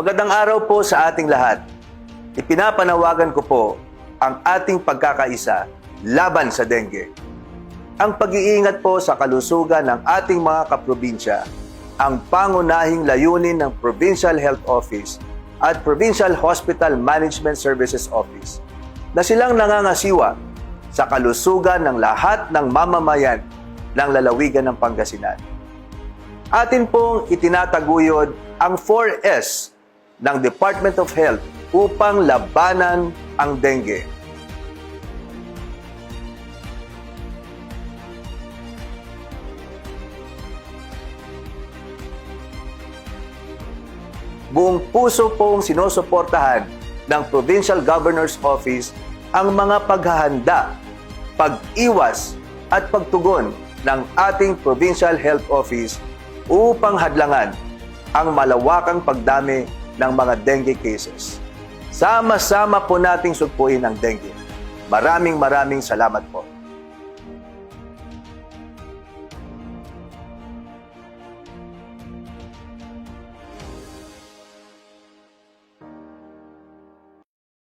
Magandang araw po sa ating lahat. Ipinapanawagan ko po ang ating pagkakaisa laban sa dengue. Ang pag-iingat po sa kalusugan ng ating mga kaprobinsya ang pangunahing layunin ng Provincial Health Office at Provincial Hospital Management Services Office na silang nangangasiwa sa kalusugan ng lahat ng mamamayan ng lalawigan ng Pangasinan. Atin pong itinataguyod ang 4S ng Department of Health upang labanan ang dengue. Buong puso pong sinusuportahan ng Provincial Governor's Office ang mga paghahanda, pag-iwas at pagtugon ng ating Provincial Health Office upang hadlangan ang malawakang pagdami ng mga dengue cases. Sama-sama po nating sugpuin ang dengue. Maraming maraming salamat po.